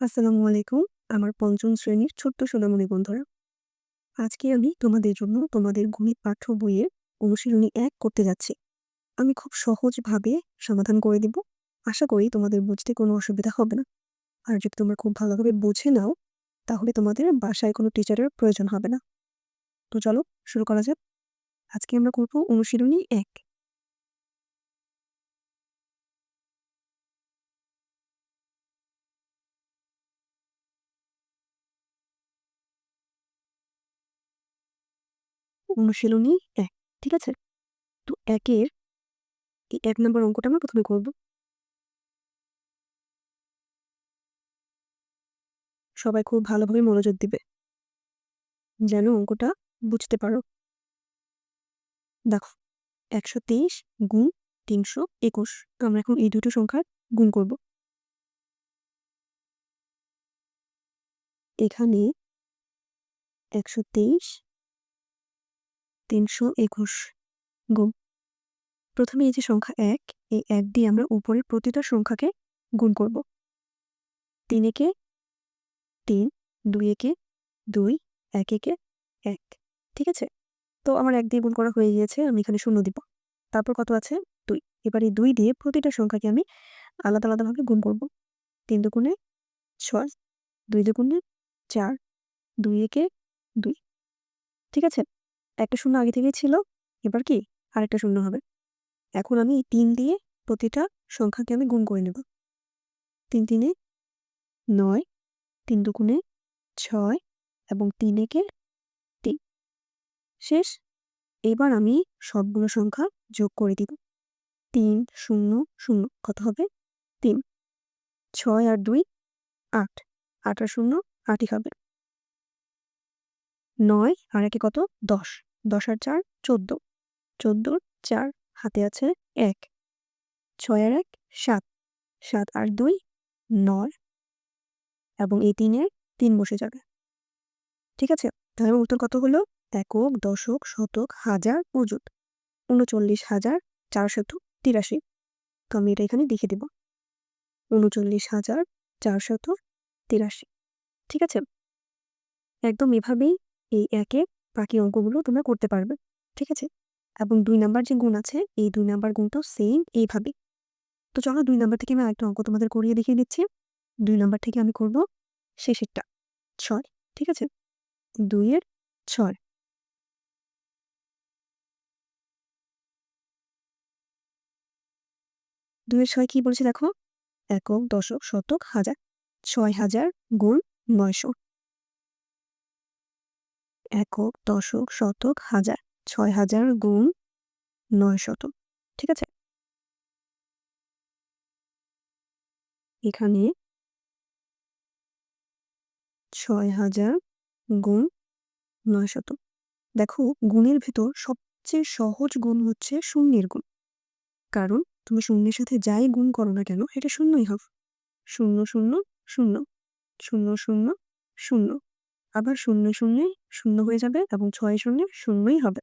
আসসালামু আলাইকুম। আমার পঞ্চম শ্রেণির ছোট্ট সোনামণি বন্ধুরা। আজকে আমি তোমাদের জন্য তোমাদের গণিত পাঠ্য বইয়ের অনুশীলনী এক করতে যাচ্ছি। আমি খুব সহজভাবে সমাধান করে দিব। আশা করি তোমাদের বুঝতে কোনো অসুবিধা হবে না। আর যদি তোমরা খুব ভালোভাবে বুঝে নাও, তাহলে তোমাদের বাসায় কোনো টিচারের প্রয়োজন হবে না। তো চলো শুরু করা যাক। আজকে আমরা করব অনুশীলনী এক। অনুশীলনী এক, ঠিক আছে? তো একের এই এক নম্বর অঙ্কটা আমরা প্রথমে করব। সবাই খুব ভালোভাবে মনোযোগ দিবে। যেন অঙ্কটা বুঝতে পারো। দেখো, একশো তেইশ গুণ তিনশো একুশ, আমরা এখন এই দুটো সংখ্যার গুণ করব। এখানে একশো তেইশ তিনশো একুশ। গুণ। প্রথমে এই যে সংখ্যা এক, এই এক দিয়ে আমরা উপরের প্রতিটা সংখ্যাকে গুণ করব। তিন একে তিন দুই একে দুই এক একে। এক ঠিক আছে? তো আমার এক দিয়ে গুণ করা হয়ে গিয়েছে, আমি এখানে শূন্য দিব। তারপর কত আছে? দুই। এবার এই দুই দিয়ে প্রতিটা সংখ্যাকে আমি আলাদা আলাদাভাবে গুণ করব। তিন দুগুণে ছয়, দুই দুগুণে চার দুই একে দুই। ঠিক আছে? একটা শূন্য আগে থেকেই ছিল, এবার কি? আরেকটা শূন্য হবে। এখন আমি তিন দিয়ে প্রতিটা সংখ্যাকে আমি গুণ করে নেব। তিন তিনে নয়, তিন দুগুণে ছয় এবং তিন একে তিন। শেষ। এবার আমি সবগুলো সংখ্যা যোগ করে দিব। তিন, শূন্য শূন্য, কত হবে? তিন। ছয় আর দুই, আট। আট আর শূন্য, আটই হবে। নয়, আর একে কত? দশ। দশ আর চার, চোদ্দ। চোদ্দোর চার, হাতে আছে এক। ছয় আর এক, সাত। সাত আর দুই, নয়। এবং এই তিনের তিন বসে যাবে। ঠিক আছে? তাহলে উত্তর কত হলো? একক, দশক, শতক, হাজার, অযুত। উনচল্লিশ হাজার, চারশত তিরাশি। তো আমি এটা এখানে লিখে দেব। উনচল্লিশ হাজার, চারশত তিরাশি। ঠিক আছে? একদম এভাবেই এই একে বাকি অঙ্কগুলো তোমরা করতে পারবে, ঠিক আছে? এবং দুই নাম্বার যে গুণ আছে, এই দুই নাম্বার গুণটাও সেম এইভাবে। তো চলো দুই নাম্বার থেকে আমি আরেকটা অঙ্ক তোমাদের করিয়ে দেখিয়ে দিচ্ছি। দুই নাম্বার থেকে আমি করব শেষেরটা, ছয়, ঠিক আছে? দুইয়ের ছয়। দুইয়ের ছয় কি বলছে দেখো? একক, দশক, শতক, হাজার। ছয় হাজার গুণ নয়শো। একক, দশক, শতক, হাজার, ছয় হাজার গুণ নয় শত ঠিক আছে? এখানে ছয় হাজার গুণ নয় শত দেখো গুণের ভেতর সবচেয়ে সহজ গুণ হচ্ছে শূন্যের গুণ। কারণ তুমি শূন্যের সাথে যাই গুণ করো না কেন, এটা শূন্যই হবে। শূন্য শূন্য শূন্য শূন্য শূন্য শূন্য আবার শূন্য শূন্য শূন্য হয়ে যাবে এবং ছয় শূন্য শূন্যই হবে।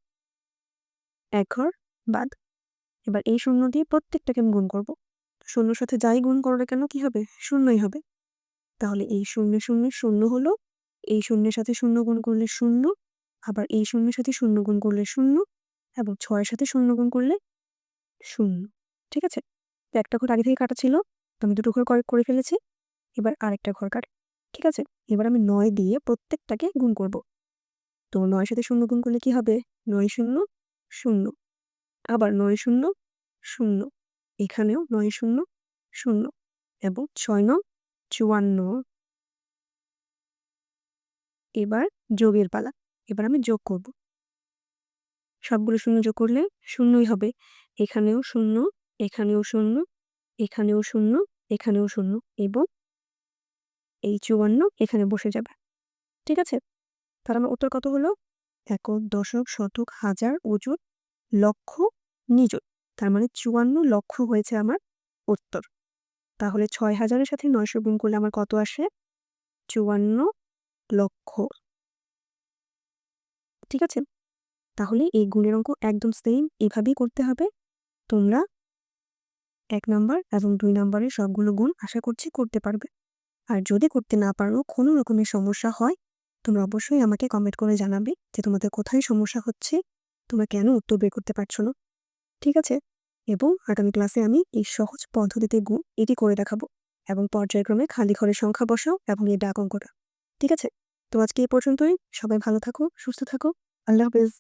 এক ঘর, বাদ। এবার এই শূন্য দিয়ে প্রত্যেকটাকে আমি গুণ করব। শূন্যর সাথে যাই গুণ করো কেন কি হবে? শূন্যই হবে। তাহলে এই শূন্য শূন্য শূন্য হলো, এই শূন্যের সাথে শূন্য গুণ করলে শূন্য, আবার এই শূন্যের সাথে শূন্য গুণ করলে শূন্য, এবং ছয়ের সাথে শূন্য গুণ করলে শূন্য। ঠিক আছে? একটা ঘর আগে থেকে কাটা ছিল, তো আমি দুটো ঘর করে ফেলেছি। এবার আরেকটা ঘর কাট। ঠিক আছে? এবার আমি নয় দিয়ে প্রত্যেকটাকে গুণ করব। তো নয় সাথে শূন্য গুণ করলে কি হবে? নয় শূন্য শূন্য। আবার নয় শূন্য শূন্য। এখানেও নয় শূন্য শূন্য এবং ছয় নয় চুয়ান্ন। এবার যোগের পালা। এবার আমি যোগ করব। সবগুলো শূন্য যোগ করলে শূন্যই হবে। এখানেও শূন্য এখানেও শূন্য এখানেও শূন্য এখানেও শূন্য এবং এই চুয়ান্ন এখানে বসে যাবে। ঠিক আছে? তার আমার উত্তর কত হলো? একক দশক শতক হাজার অজুর লক্ষ নিযুত তার মানে চুয়ান্ন লক্ষ হয়েছে আমার উত্তর। তাহলে ছয় হাজারের সাথে নয়শো গুণ করলে আমার কত আসে? চুয়ান্ন লক্ষ। ঠিক আছে? তাহলে এই গুণের অঙ্ক একদম সেম এভাবেই করতে হবে। তোমরা এক নাম্বার এবং দুই নাম্বারের সবগুলো গুণ আশা করছি করতে পারবে। আর যদি করতে না পারো, কোনো রকমের সমস্যা হয়, তোমরা অবশ্যই আমাকে কমেন্ট করে জানাবে যে তোমাদের কোথায় সমস্যা হচ্ছে, তোমরা কেন উত্তর বের করতে পারছ না। ঠিক আছে? এবং আগামী ক্লাসে আমি এই সহজ পদ্ধতিতে গুণ এটি করে দেখাবো এবং পর্যায়ক্রমে খালি ঘরের সংখ্যা বসাও এবং এই ডাক অঙ্কটা। ঠিক আছে? তো আজকে এই পর্যন্তই। সবাই ভালো থাকো, সুস্থ থাকো। আল্লাহ হাফেজ।